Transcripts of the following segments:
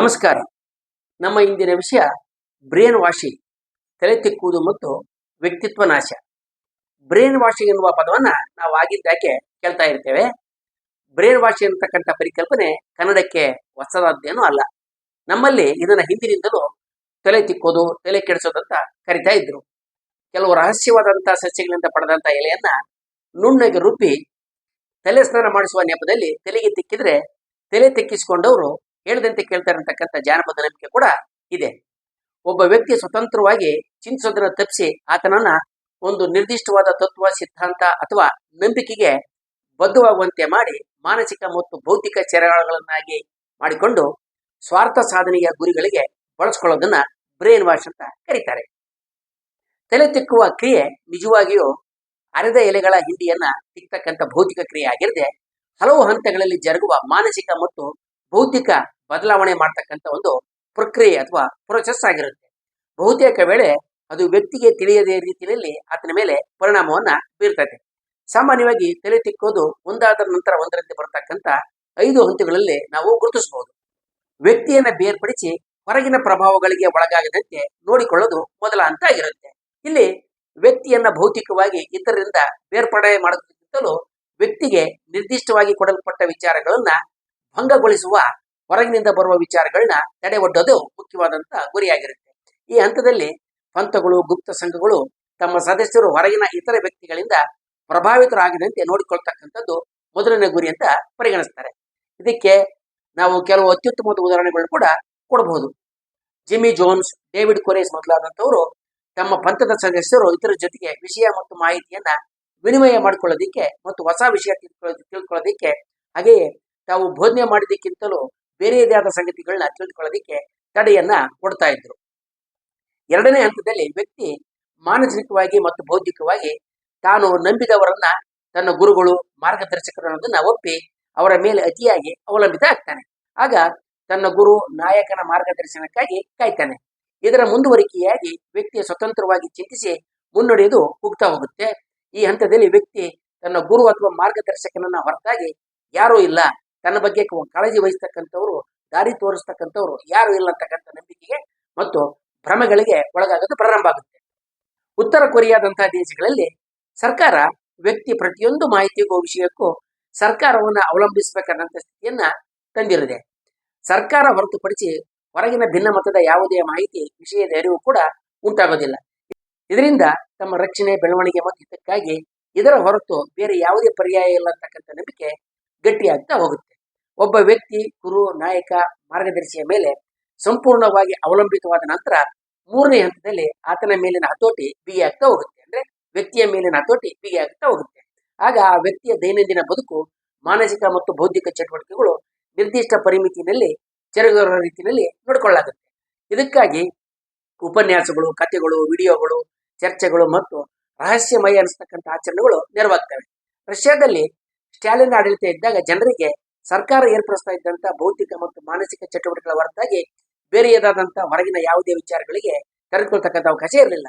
ನಮಸ್ಕಾರ. ನಮ್ಮ ಇಂದಿನ ವಿಷಯ ಬ್ರೇನ್ ವಾಷಿಂಗ್ ತಲೆ ತಿಕ್ಕುವುದು ಮತ್ತು ವ್ಯಕ್ತಿತ್ವ ನಾಶ. ಬ್ರೇನ್ ವಾಷಿಂಗ್ ಎನ್ನುವ ಪದವನ್ನ ನಾವು ಆಗಿದ್ದಾಕೆ ಕೇಳ್ತಾ ಇರ್ತೇವೆ. ಬ್ರೇನ್ ವಾಷಿಂಗ್ ಅಂತಕ್ಕಂಥ ಪರಿಕಲ್ಪನೆ ಕನ್ನಡಕ್ಕೆ ಹೊಸದಾದ್ದೇನೂ ಅಲ್ಲ. ನಮ್ಮಲ್ಲಿ ಇದನ್ನ ಹಿಂದಿನಿಂದಲೂ ತಲೆ ತಿಕ್ಕೋದು, ತಲೆ ಕೆಡಿಸೋದಂತ ಕರಿತಾ ಇದ್ರು. ಕೆಲವು ರಹಸ್ಯವಾದಂತಹ ಸಸ್ಯಗಳಿಂದ ಪಡೆದಂತ ಎಲೆಯನ್ನ ನುಣ್ಣಗೆ ರುಬ್ಬಿ ತಲೆ ಸ್ನಾನ ಮಾಡಿಸುವ ನೆಪದಲ್ಲಿ ತಲೆಗೆ ತಿಕ್ಕಿದ್ರೆ ತಲೆ ತೆಕ್ಕಿಸಿಕೊಂಡವರು ಹೇಳಿದಂತೆ ಕೇಳ್ತಾರಂತಕ್ಕಂಥ ಜಾನಪದ ನಂಬಿಕೆ ಕೂಡ ಇದೆ. ಒಬ್ಬ ವ್ಯಕ್ತಿ ಸ್ವತಂತ್ರವಾಗಿ ಚಿಂತಿಸೋದನ್ನ ತಪ್ಪಿಸಿ ಆತನನ್ನ ಒಂದು ನಿರ್ದಿಷ್ಟವಾದ ತತ್ವ, ಸಿದ್ಧಾಂತ ಅಥವಾ ನಂಬಿಕೆಗೆ ಬದ್ಧವಾಗುವಂತೆ ಮಾಡಿ ಮಾನಸಿಕ ಮತ್ತು ಭೌತಿಕ ಚರಗಳನ್ನಾಗಿ ಮಾಡಿಕೊಂಡು ಸ್ವಾರ್ಥ ಸಾಧನೆಯ ಗುರಿಗಳಿಗೆ ಬಳಸ್ಕೊಳ್ಳೋದನ್ನ ಬ್ರೇನ್ ವಾಶ್ ಅಂತ ಕರೀತಾರೆ. ತಲೆ ತಿಕ್ಕುವ ಕ್ರಿಯೆ ನಿಜವಾಗಿಯೂ ಅರೆದ ಎಲೆಗಳ ಹಿಂಡಿಯನ್ನ ತಿಕ್ತಕ್ಕಂಥ ಭೌತಿಕ ಕ್ರಿಯೆ ಆಗಿರದೆ ಹಲವು ಹಂತಗಳಲ್ಲಿ ಜರುಗುವ ಮಾನಸಿಕ ಮತ್ತು ಭೌತಿಕ ಬದಲಾವಣೆ ಮಾಡ್ತಕ್ಕಂಥ ಒಂದು ಪ್ರಕ್ರಿಯೆ ಅಥವಾ ಪ್ರೊಸೆಸ್ ಆಗಿರುತ್ತೆ. ಬಹುತೇಕ ವೇಳೆ ಅದು ವ್ಯಕ್ತಿಗೆ ತಿಳಿಯದೇ ರೀತಿಯಲ್ಲಿ ಆತನ ಮೇಲೆ ಪರಿಣಾಮವನ್ನ ಬೀರ್ತದೆ. ಸಾಮಾನ್ಯವಾಗಿ ತಲೆ ತಿಕ್ಕೋದು ಒಂದಾದ ನಂತರ ಒಂದರಂತೆ ಬರತಕ್ಕಂಥ ಐದು ಹಂತಗಳಲ್ಲಿ ನಾವು ಗುರುತಿಸಬಹುದು. ವ್ಯಕ್ತಿಯನ್ನ ಬೇರ್ಪಡಿಸಿ ಹೊರಗಿನ ಪ್ರಭಾವಗಳಿಗೆ ಒಳಗಾಗದಂತೆ ನೋಡಿಕೊಳ್ಳೋದು ಮೊದಲ ಹಂತ ಆಗಿರುತ್ತೆ. ಇಲ್ಲಿ ವ್ಯಕ್ತಿಯನ್ನ ಭೌತಿಕವಾಗಿ ಇತರರಿಂದ ಬೇರ್ಪಡೆ ಮಾಡೋದಕ್ಕಿಂತಲೂ ವ್ಯಕ್ತಿಗೆ ನಿರ್ದಿಷ್ಟವಾಗಿ ಕೊಡಲ್ಪಟ್ಟ ವಿಚಾರಗಳನ್ನ ಭಂಗಗೊಳಿಸುವ ಹೊರಗಿನಿಂದ ಬರುವ ವಿಚಾರಗಳನ್ನ ತಡೆ ಒಡ್ಡೋದು ಮುಖ್ಯವಾದಂತ ಗುರಿಯಾಗಿರುತ್ತೆ. ಈ ಹಂತದಲ್ಲಿ ಪಂಥಗಳು, ಗುಪ್ತ ಸಂಘಗಳು ತಮ್ಮ ಸದಸ್ಯರು ಹೊರಗಿನ ಇತರ ವ್ಯಕ್ತಿಗಳಿಂದ ಪ್ರಭಾವಿತರಾಗದಂತೆ ನೋಡಿಕೊಳ್ತಕ್ಕಂಥದ್ದು ಮೊದಲನೇ ಗುರಿ ಅಂತ ಪರಿಗಣಿಸ್ತಾರೆ. ಇದಕ್ಕೆ ನಾವು ಕೆಲವು ಅತ್ಯುತ್ತಮವಾದ ಉದಾಹರಣೆಗಳನ್ನು ಕೂಡ ಕೊಡಬಹುದು ಜಿಮ್ಮಿ ಜೋನ್ಸ್, ಡೇವಿಡ್ ಕೊರೇಸ್ ಮೊದಲಾದಂಥವರು ತಮ್ಮ ಪಂಥದ ಸದಸ್ಯರು ಇತರ ಜೊತೆಗೆ ವಿಷಯ ಮತ್ತು ಮಾಹಿತಿಯನ್ನ ವಿನಿಮಯ ಮಾಡಿಕೊಳ್ಳೋದಿಕ್ಕೆ ಮತ್ತು ಹೊಸ ವಿಷಯ ತಿಳ್ಕೊಳ್ಳೋದು ತಿಳ್ಕೊಳ್ಳೋದಿಕ್ಕೆ ಹಾಗೆಯೇ ತಾವು ಬೋಧನೆ ಮಾಡಿದ್ದಕ್ಕಿಂತಲೂ ಬೇರೆಯದೇ ಆದ ಸಂಗತಿಗಳನ್ನ ತಿಳಿದುಕೊಳ್ಳೋದಕ್ಕೆ ತಡೆಯನ್ನ ಕೊಡ್ತಾ ಇದ್ರು. ಎರಡನೇ ಹಂತದಲ್ಲಿ ವ್ಯಕ್ತಿ ಮಾನಸಿಕವಾಗಿ ಮತ್ತು ಬೌದ್ಧಿಕವಾಗಿ ತಾನು ನಂಬಿದವರನ್ನ ತನ್ನ ಗುರುಗಳು, ಮಾರ್ಗದರ್ಶಕರು ಅನ್ನೋದನ್ನ ಒಪ್ಪಿ ಅವರ ಮೇಲೆ ಅತಿಯಾಗಿ ಅವಲಂಬಿತ ಆಗ್ತಾನೆ. ಆಗ ತನ್ನ ಗುರು, ನಾಯಕನ ಮಾರ್ಗದರ್ಶನಕ್ಕಾಗಿ ಕಾಯ್ತಾನೆ. ಇದರ ಮುಂದುವರಿಕೆಯಾಗಿ ವ್ಯಕ್ತಿಯ ಸ್ವತಂತ್ರವಾಗಿ ಚಿಂತಿಸಿ ಮುನ್ನಡೆಯದು ಹೋಗ್ತಾ ಹೋಗುತ್ತೆ. ಈ ಹಂತದಲ್ಲಿ ವ್ಯಕ್ತಿ ತನ್ನ ಗುರು ಅಥವಾ ಮಾರ್ಗದರ್ಶಕನನ್ನ ಹೊರತಾಗಿ ಯಾರೂ ಇಲ್ಲ. ತನ್ನ ಬಗ್ಗೆ ಕಾಳಜಿ ವಹಿಸ್ತಕ್ಕಂಥವ್ರು, ದಾರಿ ತೋರಿಸ್ತಕ್ಕಂಥವ್ರು ಯಾರು ಇಲ್ಲ ಅಂತಕ್ಕಂಥ ನಂಬಿಕೆಗೆ ಮತ್ತು ಭ್ರಮೆಗಳಿಗೆ ಒಳಗಾಗೋದು ಪ್ರಾರಂಭ ಆಗುತ್ತೆ. ಉತ್ತರ ಕೊರಿಯಾದಂತಹ ದೇಶಗಳಲ್ಲಿ ಸರ್ಕಾರ ವ್ಯಕ್ತಿ ಪ್ರತಿಯೊಂದು ಮಾಹಿತಿಗೂ ವಿಷಯಕ್ಕೂ ಸರ್ಕಾರವನ್ನ ಅವಲಂಬಿಸಬೇಕಾದಂತ ಸ್ಥಿತಿಯನ್ನ ತಂದಿರಿದೆ, ಸರ್ಕಾರ ಹೊರತುಪಡಿಸಿ ಹೊರಗಿನ ಭಿನ್ನಮತದ ಯಾವುದೇ ಮಾಹಿತಿ, ವಿಷಯದ ಅರಿವು ಕೂಡ ಉಂಟಾಗೋದಿಲ್ಲ. ಇದರಿಂದ ತಮ್ಮ ರಕ್ಷಣೆ, ಬೆಳವಣಿಗೆ ಮತ್ತು ಹಿತಕ್ಕಾಗಿ ಇದರ ಹೊರತು ಬೇರೆ ಯಾವುದೇ ಪರ್ಯಾಯ ಇಲ್ಲ ಅಂತಕ್ಕಂಥ ನಂಬಿಕೆ ಗಟ್ಟಿಯಾಗ್ತಾ ಹೋಗುತ್ತೆ. ಒಬ್ಬ ವ್ಯಕ್ತಿ, ಗುರು, ನಾಯಕ, ಮಾರ್ಗದರ್ಶಿಯ ಮೇಲೆ ಸಂಪೂರ್ಣವಾಗಿ ಅವಲಂಬಿತವಾದ ನಂತರ ಮೂರನೇ ಹಂತದಲ್ಲಿ ಆತನ ಮೇಲಿನ ಹತೋಟಿ ಬಿಗಿಯಾಗ್ತಾ ಹೋಗುತ್ತೆ. ಅಂದ್ರೆ ವ್ಯಕ್ತಿಯ ಮೇಲಿನ ಹತೋಟಿ ಬಿಗಿಯಾಗ್ತಾ ಹೋಗುತ್ತೆ. ಆಗ ಆ ವ್ಯಕ್ತಿಯ ದೈನಂದಿನ ಬದುಕು, ಮಾನಸಿಕ ಮತ್ತು ಬೌದ್ಧಿಕ ಚಟುವಟಿಕೆಗಳು ನಿರ್ದಿಷ್ಟ ಪರಿಮಿತಿನಲ್ಲಿ ಚೆರಗರ ರೀತಿಯಲ್ಲಿ ನೋಡಿಕೊಳ್ಳಾಗುತ್ತೆ ಇದಕ್ಕಾಗಿ ಉಪನ್ಯಾಸಗಳು, ಕಥೆಗಳು, ವಿಡಿಯೋಗಳು, ಚರ್ಚೆಗಳು ಮತ್ತು ರಹಸ್ಯಮಯ ಅನಿಸ್ತಕ್ಕಂಥ ಆಚರಣೆಗಳು ನೆರವಾಗ್ತವೆ. ರಷ್ಯಾದಲ್ಲಿ ಸ್ಟಾಲಿನ್ ಆಡಳಿತ ಇದ್ದಾಗ ಜನರಿಗೆ ಸರ್ಕಾರ ಏರ್ಪಡಿಸ್ತಾ ಇದ್ದಂತ ಭೌತಿಕ ಮತ್ತು ಮಾನಸಿಕ ಚಟುವಟಿಕೆಗಳ ಹೊರತಾಗಿ ಬೇರೆಯದಾದಂತಹ ಹೊರಗಿನ ಯಾವುದೇ ವಿಚಾರಗಳಿಗೆ ತೆರೆದುಕೊಳ್ತಕ್ಕಂಥ ಅವಕಾಶ ಇರಲಿಲ್ಲ.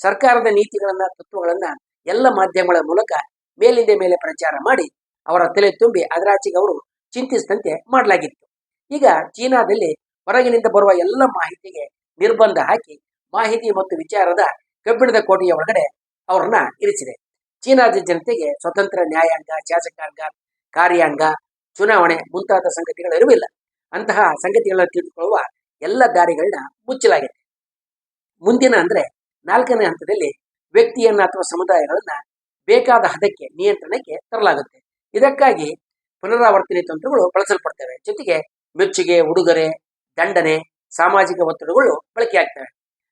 ಸರ್ಕಾರದ ನೀತಿಗಳನ್ನ, ತತ್ವಗಳನ್ನ ಎಲ್ಲ ಮಾಧ್ಯಮಗಳ ಮೂಲಕ ಮೇಲಿಂದ ಮೇಲೆ ಪ್ರಚಾರ ಮಾಡಿ ಅವರ ತಲೆ ತುಂಬಿ ಅದರಾಚೆಗೆ ಅವರು ಚಿಂತಿಸಿದಂತೆ ಮಾಡಲಾಗಿತ್ತು. ಈಗ ಚೀನಾದಲ್ಲಿ ಹೊರಗಿನಿಂದ ಬರುವ ಎಲ್ಲ ಮಾಹಿತಿಗೆ ನಿರ್ಬಂಧ ಹಾಕಿ ಮಾಹಿತಿ ಮತ್ತು ವಿಚಾರದ ಕಬ್ಬಿಣದ ಕೋಟೆಯ ಒಳಗಡೆ ಅವರನ್ನ ಇರಿಸಿದೆ. ಚೀನಾದ ಜನತೆಗೆ ಸ್ವತಂತ್ರ ನ್ಯಾಯಾಂಗ, ಶಾಸಕಾಂಗ, ಕಾರ್ಯಾಂಗ, ಚುನಾವಣೆ ಮುಂತಾದ ಸಂಗತಿಗಳು ಇರುವಿಲ್ಲ ಅಂತಹ ಸಂಗತಿಗಳನ್ನು ತಿಳಿದುಕೊಳ್ಳುವ ಎಲ್ಲ ದಾರಿಗಳನ್ನ ಮುಚ್ಚಲಾಗಿದೆ. ಮುಂದಿನ ಅಂದ್ರೆ ನಾಲ್ಕನೇ ಹಂತದಲ್ಲಿ ವ್ಯಕ್ತಿಯನ್ನ ಅಥವಾ ಸಮುದಾಯಗಳನ್ನ ಬೇಕಾದ ಹದಕ್ಕೆ, ನಿಯಂತ್ರಣಕ್ಕೆ ತರಲಾಗುತ್ತೆ. ಇದಕ್ಕಾಗಿ ಪುನರಾವರ್ತನೆ ತಂತ್ರಗಳು ಬಳಸಲ್ಪಡ್ತವೆ. ಜೊತೆಗೆ ಮೆಚ್ಚುಗೆ, ಉಡುಗೊರೆ, ದಂಡನೆ, ಸಾಮಾಜಿಕ ಒತ್ತಡಗಳು ಬಳಕೆಯಾಗ್ತವೆ.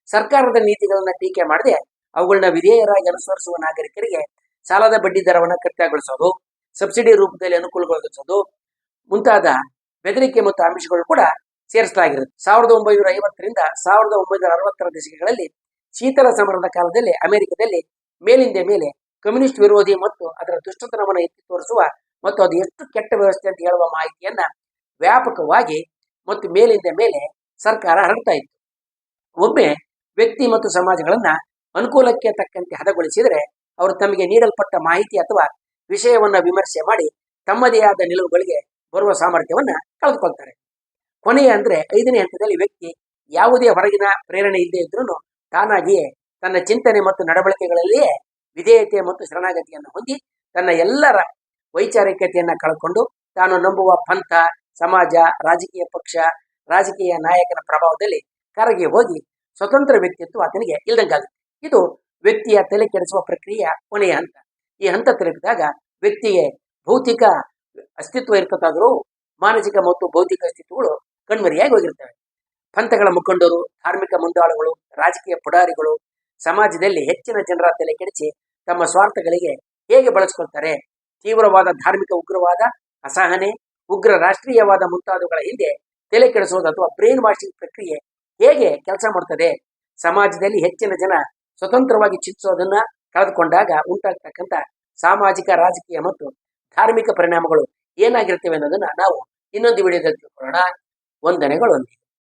ಸರ್ಕಾರದ ನೀತಿಗಳನ್ನ ಟೀಕೆ ಮಾಡದೆ ಅವುಗಳನ್ನ ವಿಧೇಯರಾಗಿ ಅನುಸರಿಸುವ ನಾಗರಿಕರಿಗೆ ಸಾಲದ ಬಡ್ಡಿ ದರವನ್ನು ಕಡಿತಗೊಳಿಸೋದು ಸಬ್ಸಿಡಿ ರೂಪದಲ್ಲಿ ಅನುಕೂಲಗೊಳಿಸೋದು, ಮುಂತಾದ ಬೆದರಿಕೆ ಮತ್ತು ಅಂಶಗಳು ಕೂಡ ಸೇರಿಸಲಾಗಿರುತ್ತೆ. ಸಾವಿರದ ಒಂಬೈನೂರ ಐವತ್ತರಿಂದ ಸಾವಿರದ ಒಂಬೈನೂರ ಅರವತ್ತರ ದಶಕಗಳಲ್ಲಿ ಶೀತಲ ಸಮರದ ಕಾಲದಲ್ಲಿ ಅಮೆರಿಕದಲ್ಲಿ ಮೇಲಿಂದ ಮೇಲೆ ಕಮ್ಯುನಿಸ್ಟ್ ವಿರೋಧಿ ಮತ್ತು ಅದರ ದುಷ್ಟತನವನ್ನು ಎತ್ತಿ ತೋರಿಸುವ ಮತ್ತು ಅದು ಎಷ್ಟು ಕೆಟ್ಟ ವ್ಯವಸ್ಥೆ ಅಂತ ಹೇಳುವ ಮಾಹಿತಿಯನ್ನ ವ್ಯಾಪಕವಾಗಿ ಮತ್ತು ಮೇಲಿಂದ ಮೇಲೆ ಸರ್ಕಾರ ಹರಡ್ತಾ ಇತ್ತು. ಒಮ್ಮೆ ವ್ಯಕ್ತಿ ಮತ್ತು ಸಮಾಜಗಳನ್ನ ಅನುಕೂಲಕ್ಕೆ ತಕ್ಕಂತೆ ಹದಗೊಳಿಸಿದರೆ ಅವರು ತಮಗೆ ನೀಡಲ್ಪಟ್ಟ ಮಾಹಿತಿ ಅಥವಾ ವಿಷಯವನ್ನ ವಿಮರ್ಶೆ ಮಾಡಿ ತಮ್ಮದೇ ಆದ ನಿಲುವುಗಳಿಗೆ ಬರುವ ಸಾಮರ್ಥ್ಯವನ್ನ ಕಳೆದುಕೊಳ್ತಾರೆ. ಕೊನೆಯ ಅಂದ್ರೆ ಐದನೇ ಹಂತದಲ್ಲಿ ವ್ಯಕ್ತಿ ಯಾವುದೇ ಹೊರಗಿನ ಪ್ರೇರಣೆ ಇಲ್ಲದೆ ಇದ್ರೂ ತಾನಾಗಿಯೇ ತನ್ನ ಚಿಂತನೆ ಮತ್ತು ನಡವಳಿಕೆಗಳಲ್ಲಿಯೇ ವಿಧೇಯತೆ ಮತ್ತು ಶರಣಾಗತಿಯನ್ನು ಹೊಂದಿ ತನ್ನ ಎಲ್ಲರ ವೈಚಾರಿಕತೆಯನ್ನ ಕಳ್ಕೊಂಡು ತಾನು ನಂಬುವ ಪಂಥ, ಸಮಾಜ, ರಾಜಕೀಯ ಪಕ್ಷ, ರಾಜಕೀಯ ನಾಯಕನ ಪ್ರಭಾವದಲ್ಲಿ ಕರಗಿ ಹೋಗಿ ಸ್ವತಂತ್ರ ವ್ಯಕ್ತಿತ್ವ ಆತನಿಗೆ ಇಲ್ದಂಗಾಗುತ್ತೆ. ಇದು ವ್ಯಕ್ತಿಯ ತಲೆ ಕೆಡಿಸುವ ಪ್ರಕ್ರಿಯೆ ಕೊನೆಯ ಹಂತ. ಈ ಹಂತ ತಲುಪಿದಾಗ ವ್ಯಕ್ತಿಗೆ ಭೌತಿಕ ಅಸ್ತಿತ್ವ ಇರ್ತದಾದರೂ ಮಾನಸಿಕ ಮತ್ತು ಭೌತಿಕ ಅಸ್ತಿತ್ವಗಳು ಕಣ್ಮರಿಯಾಗಿ ಹೋಗಿರ್ತವೆ ಪಂಥಗಳ ಮುಖಂಡರು, ಧಾರ್ಮಿಕ ಮುಂದಾಳುಗಳು, ರಾಜಕೀಯ ಪುಡಾರಿಗಳು ಸಮಾಜದಲ್ಲಿ ಹೆಚ್ಚಿನ ಜನರ ತಲೆ ಕೆಡಿಸಿ ತಮ್ಮ ಸ್ವಾರ್ಥಗಳಿಗೆ ಹೇಗೆ ಬಳಸ್ಕೊಳ್ತಾರೆ? ತೀವ್ರವಾದ ಧಾರ್ಮಿಕ ಉಗ್ರವಾದ, ಅಸಹನೆ, ಉಗ್ರ ರಾಷ್ಟ್ರೀಯವಾದ ಮುಂತಾದವುಗಳ ಹಿಂದೆ ತಲೆ ಕೆಡಿಸುವುದು ಅಥವಾ ಬ್ರೈನ್ ವಾಷಿಂಗ್ ಪ್ರಕ್ರಿಯೆ ಹೇಗೆ ಕೆಲಸ ಮಾಡ್ತದೆ? ಸಮಾಜದಲ್ಲಿ ಹೆಚ್ಚಿನ ಜನ ಸ್ವತಂತ್ರವಾಗಿ ಚಿಂತಿಸೋದನ್ನ ಕಳೆದುಕೊಂಡಾಗ ಉಂಟಾಗ್ತಕ್ಕಂಥ ಸಾಮಾಜಿಕ, ರಾಜಕೀಯ ಮತ್ತು ಧಾರ್ಮಿಕ ಪರಿಣಾಮಗಳು ಏನಾಗಿರ್ತವೆ ಅನ್ನೋದನ್ನ ನಾವು ಇನ್ನೊಂದು ವಿಡಿಯೋದಲ್ಲಿ ತಿಳ್ಕೊಳ್ಳೋಣ. ವಂದನೆಗಳು.